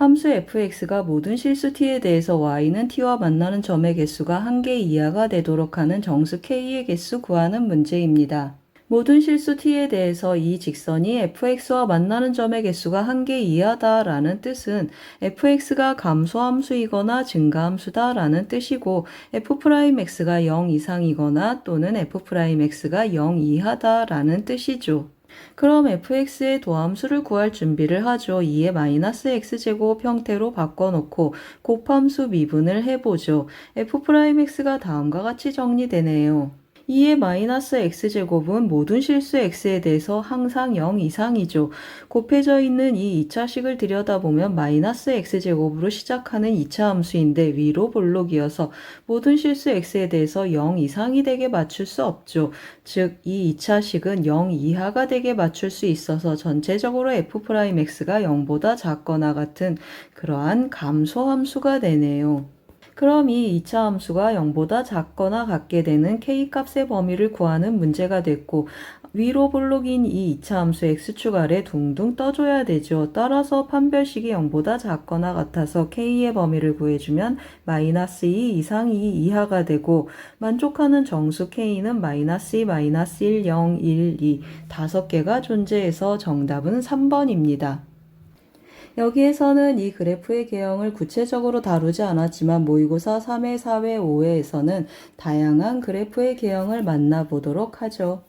함수 fx가 모든 실수 t에 대해서 y는 t와 만나는 점의 개수가 한개 이하가 되도록 하는 정수 k의 개수 구하는 문제입니다. 모든 실수 t에 대해서 이 직선이 fx와 만나는 점의 개수가 한개 이하다라는 뜻은 fx가 감소함수이거나 증가함수다라는 뜻이고 f'x가 0 이상이거나 또는 f'x가 0 이하다라는 뜻이죠. 그럼 fx의 도함수를 구할 준비를 하죠. 2의 마이너스 x제곱 형태로 바꿔놓고 곱함수 미분을 해보죠. f'x가 다음과 같이 정리되네요. 2의 마이너스 x제곱은 모든 실수 x에 대해서 항상 0 이상이죠. 곱해져 있는 이 2차식을 들여다보면 마이너스 x제곱으로 시작하는 2차 함수인데 위로 볼록이어서 모든 실수 x에 대해서 0 이상이 되게 맞출 수 없죠. 즉, 이 2차식은 0 이하가 되게 맞출 수 있어서 전체적으로 f'x가 0보다 작거나 같은 그러한 감소함수가 되네요. 그럼 이 2차 함수가 0보다 작거나 같게 되는 k값의 범위를 구하는 문제가 됐고 위로 볼록인 이 2차 함수 x축 아래 둥둥 떠줘야 되죠. 따라서 판별식이 0보다 작거나 같아서 k의 범위를 구해주면 마이너스 2 이상 2 이하가 되고 만족하는 정수 k는 마이너스 2, 마이너스 1, 0, 1, 2 다섯 개가 존재해서 정답은 3번입니다. 여기에서는 이 그래프의 개형을 구체적으로 다루지 않았지만 모의고사 3회, 4회, 5회에서는 다양한 그래프의 개형을 만나보도록 하죠.